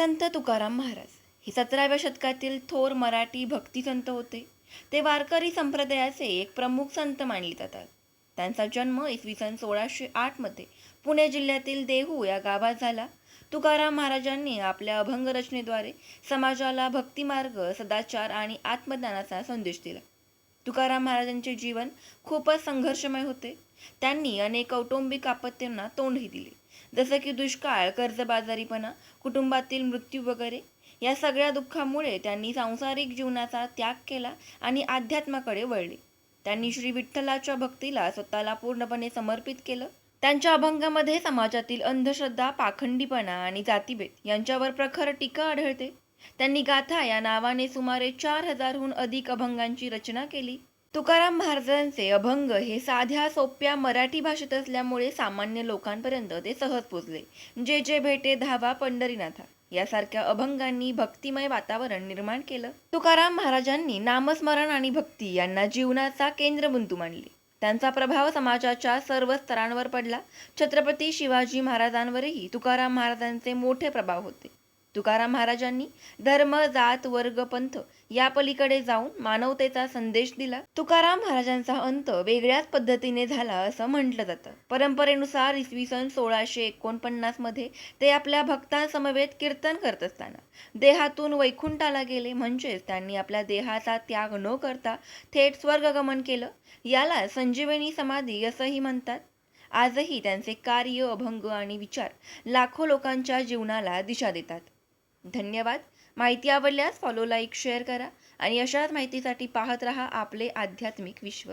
संत तुकाराम महाराज. हे सतराव्या शतकातील थोर मराठी भक्ती संत होते. ते वारकरी संप्रदायाचे एक प्रमुख संत मानले जातात. त्यांचा जन्म इसवी सन सोळाशे आठमध्ये पुणे जिल्ह्यातील देहू या गावात झाला. तुकाराम महाराजांनी आपल्या अभंग रचनेद्वारे समाजाला भक्तिमार्ग सदाचार आणि आत्मज्ञानाचा संदेश दिला. तुकाराम महाराजांचे जीवन खूपच संघर्षमय होते. त्यांनी अनेक कौटुंबिक आपत्तींना तोंडही दिले. जसं की दुष्काळ कर्जबाजारीपणा कुटुंबातील मृत्यू वगैरे या सगळ्या दुःखामुळे त्यांनी सांसारिक जीवनाचा त्याग केला आणि अध्यात्माकडे वळले. त्यांनी श्री विठ्ठलाच्या भक्तीला स्वतःला पूर्णपणे समर्पित केलं. त्यांच्या अभंगामध्ये समाजातील अंधश्रद्धा पाखंडीपणा आणि जातीभेद यांच्यावर प्रखर टीका आढळते. त्यांनी गाथा या नावाने सुमारे चार हजारहून अधिक अभंगांची रचना केली. तुकाराम महाराजांचे अभंग हे साध्या सोप्या मराठी भाषेत असल्यामुळे सामान्य लोकांपर्यंत ते सहज पोचले. जे जे भेटे धावा पंढरीनाथा यासारख्या अभंगांनी भक्तिमय वातावरण निर्माण केलं. तुकाराम महाराजांनी नामस्मरण आणि भक्ती यांना जीवनाचा केंद्रबिंदू मानले. त्यांचा प्रभाव समाजाच्या सर्व स्तरांवर पडला. छत्रपती शिवाजी महाराजांवरही तुकाराम महाराजांचे मोठे प्रभाव होते. तुकाराम महाराजांनी धर्म जात वर्ग पंथ या पलीकडे जाऊन मानवतेचा संदेश दिला. तुकाराम महाराजांचा अंत वेगळ्याच पद्धतीने झाला असं म्हटलं जातं. परंपरेनुसार इसवी सन सोळाशे एकोणपन्नासमध्ये ते आपल्या भक्तांसमवेत कीर्तन करत असताना देहातून वैकुंठाला गेले. म्हणजेच त्यांनी आपल्या देहाचा त्याग न करता थेट स्वर्गगमन केलं. याला संजीवनी समाधी असंही म्हणतात. आजही त्यांचे कार्य अभंग आणि विचार लाखो लोकांच्या जीवनाला दिशा देतात. धन्यवाद. माहिती आवडल्यास फॉलो लाईक शेअर करा आणि अशाच माहितीसाठी पाहत रहा आपले आध्यात्मिक विश्व.